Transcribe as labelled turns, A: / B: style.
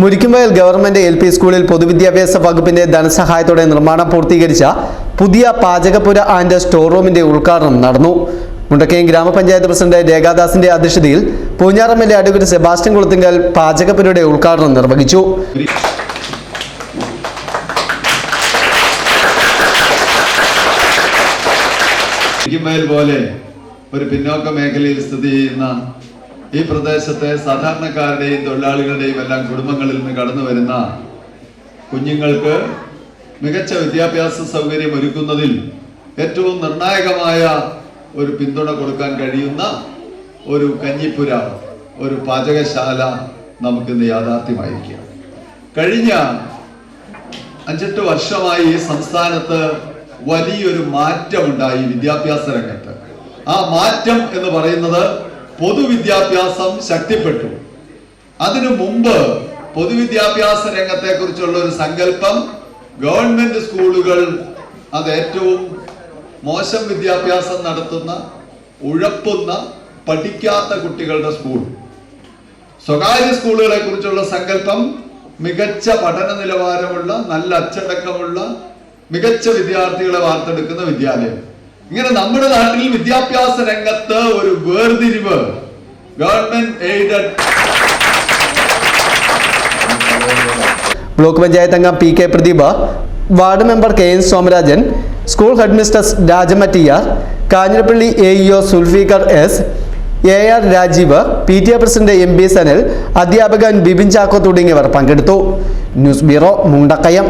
A: Murikkumvayal government L P സ്കൂളിൽ പൊതുവിദ്യാഭ്യാസ വകുപ്പിന്റെ ധനസഹായത്തോടെ നിർമ്മാണം പൂർത്തീകരിച്ച പുതിയ പാചകപ്പുര ആൻഡ് സ്റ്റോർ റൂമിന്റെ ഉദ്ഘാടനം നടന്നു. മുണ്ടക്കയം ഗ്രാമപഞ്ചായത്ത് പ്രസിഡന്റ് രേഖാദാസിന്റെ അധ്യക്ഷതയിൽ പൂഞ്ഞാറമ്മയിലെ അഡ്വക്കേറ്റ് സെബാസ്റ്റ്യൻ കുളത്തിങ്കൽ പാചകപ്പുരയുടെ ഉദ്ഘാടനം നിർവഹിച്ചു.
B: പോലെ ഒരു പിന്നോക്ക മേഖലയിൽ സ്ഥിതി ചെയ്യുന്ന ഈ പ്രദേശത്തെ സാധാരണക്കാരുടെയും തൊഴിലാളികളുടെയും എല്ലാം കുടുംബങ്ങളിൽ നിന്ന് കടന്നു വരുന്ന കുഞ്ഞുങ്ങൾക്ക് മികച്ച വിദ്യാഭ്യാസ സൗകര്യം ഒരുക്കുന്നതിൽ ഏറ്റവും നിർണായകമായ ഒരു പിന്തുണ കൊടുക്കാൻ കഴിയുന്ന ഒരു കഞ്ഞിപ്പുര ഒരു പാചകശാല നമുക്കിന്ന് യാഥാർത്ഥ്യമായിരിക്കുക കഴിഞ്ഞ അഞ്ചെട്ട് വർഷമായി ഈ സംസ്ഥാനത്ത് വലിയൊരു മാറ്റമുണ്ടായി വിദ്യാഭ്യാസ രംഗത്ത്. ആ മാറ്റം എന്ന് പറയുന്നത് പൊതുവിദ്യാഭ്യാസം ശക്തിപ്പെട്ടു. അതിനു മുമ്പ് പൊതുവിദ്യാഭ്യാസ രംഗത്തെ കുറിച്ചുള്ള ഒരു സങ്കല്പം ഗവൺമെന്റ് സ്കൂളുകൾ അത് ഏറ്റവും മോശം വിദ്യാഭ്യാസം നടത്തുന്ന ഉഴപ്പുന്ന പഠിക്കാത്ത കുട്ടികളുടെ സ്കൂൾ. സ്വകാര്യ സ്കൂളുകളെ കുറിച്ചുള്ള സങ്കല്പം മികച്ച പഠന നിലവാരമുള്ള നല്ല അച്ചടക്കമുള്ള മികച്ച വിദ്യാർത്ഥികളെ വാർത്തെടുക്കുന്ന വിദ്യാലയം. ഇങ്ങനെ നമ്മുടെ നാട്ടിൽ വിദ്യാഭ്യാസ രംഗത്ത് ഒരു വേർതിരിവ്. ഗവൺമെന്റ് എയ്ഡഡ്
A: ബ്ലോക്ക് പഞ്ചായത്ത് അംഗം P K Pradeepa ward member K N Somarajan school head mister രാജമറ്റിയാർ Kanjirappally A E O Sulfikar S A R Rajeev P T A president M B Sanal അധ്യാപകൻ ബിബിൻ ചാക്കോ തുടങ്ങിയവർ പങ്കെടുത്തു. News bureau Mundakayam.